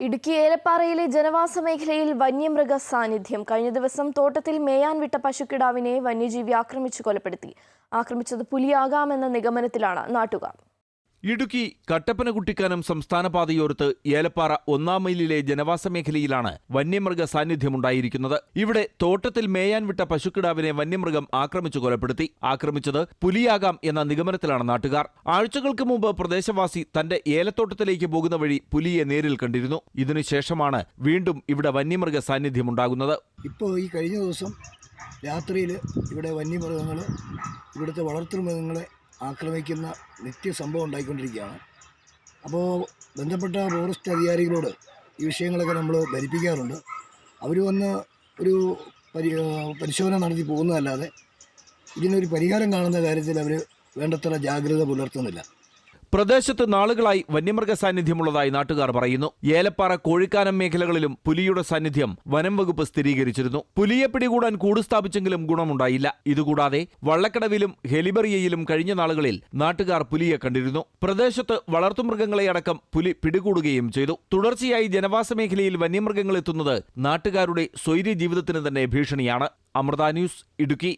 ഇടുക്കി ഏലപ്പാറയിലെ ജനവാസ മേഖലയിൽ വന്യമൃഗ സാന്നിധ്യം. കഴിഞ്ഞ ദിവസം തോട്ടത്തിൽ മേയാൻ വിട്ട പശുക്കിടാവിനെ വന്യജീവി ആക്രമിച്ചു കൊലപ്പെടുത്തി. ആക്രമിച്ചത് പുലിയാകാമെന്ന നിഗമനത്തിലാണ് നാട്ടുകാർ. ഇടുക്കി കട്ടപ്പനകുട്ടിക്കാനം സംസ്ഥാന പാതയോർത്ത് ഏലപ്പാറ ഒന്നാം മൈലിലെ ജനവാസ മേഖലയിലാണ് വന്യമൃഗ സാന്നിധ്യമുണ്ടായിരിക്കുന്നത്. ഇവിടെ തോട്ടത്തിൽ മേയാൻ വിട്ട പശുക്കിടാവിനെ വന്യമൃഗം ആക്രമിച്ചു കൊലപ്പെടുത്തി. ആക്രമിച്ചത് പുലിയാകാം എന്ന നിഗമനത്തിലാണ് നാട്ടുകാർ. ആഴ്ചകൾക്ക് മുമ്പ് പ്രദേശവാസി തന്റെ ഏലത്തോട്ടത്തിലേക്ക് പോകുന്ന വഴി പുലിയെ നേരിൽ കണ്ടിരുന്നു. ഇതിനുശേഷമാണ് വീണ്ടും ഇവിടെ വന്യമൃഗ സാന്നിധ്യമുണ്ടാകുന്നത്. ഇപ്പോൾ ഈ കഴിഞ്ഞ ദിവസം രാത്രിയിൽ ഇവിടെ വന്യമൃഗങ്ങൾ ഇവിടുത്തെ വളർത്തുമൃഗങ്ങളെ ആക്രമിക്കുന്ന നിത്യ സംഭവം ഉണ്ടായിക്കൊണ്ടിരിക്കുകയാണ്. അപ്പോൾ ബന്ധപ്പെട്ട ഫോറസ്റ്റ് അധികാരികളോട് ഈ വിഷയങ്ങളൊക്കെ നമ്മൾ ധരിപ്പിക്കാറുണ്ട്. അവർ വന്ന് ഒരു പരി പരിശോധന നടത്തി പോകുന്നതല്ലാതെ ഇതിനൊരു പരിഹാരം കാണുന്ന കാര്യത്തിൽ അവർ വേണ്ടത്ര ജാഗ്രത പുലർത്തുന്നില്ല. പ്രദേശത്ത് നാളുകളായി വന്യമൃഗ സാന്നിധ്യമുള്ളതായി നാട്ടുകാർ പറയുന്നു. ഏലപ്പാറ കോഴിക്കാനം മേഖലകളിലും പുലിയുടെ സാന്നിധ്യം വനം വകുപ്പ് സ്ഥിരീകരിച്ചിരുന്നു. പുലിയെ പിടികൂടാൻ കൂട് സ്ഥാപിച്ചെങ്കിലും ഗുണമുണ്ടായില്ല. ഇതുകൂടാതെ വള്ളക്കടവിലും ഹെലിബറിയയിലും കഴിഞ്ഞ നാളുകളിൽ നാട്ടുകാർ പുലിയെ കണ്ടിരുന്നു. പ്രദേശത്ത് വളർത്തുമൃഗങ്ങളെയടക്കം പുലി പിടികൂടുകയും ചെയ്തു. തുടർച്ചയായി ജനവാസ മേഖലയിൽ വന്യമൃഗങ്ങൾ എത്തുന്നത് നാട്ടുകാരുടെ സ്വൈര്യ ജീവിതത്തിന് തന്നെ ഭീഷണിയാണ്. അമൃത ന്യൂസ് ഇടുക്കി.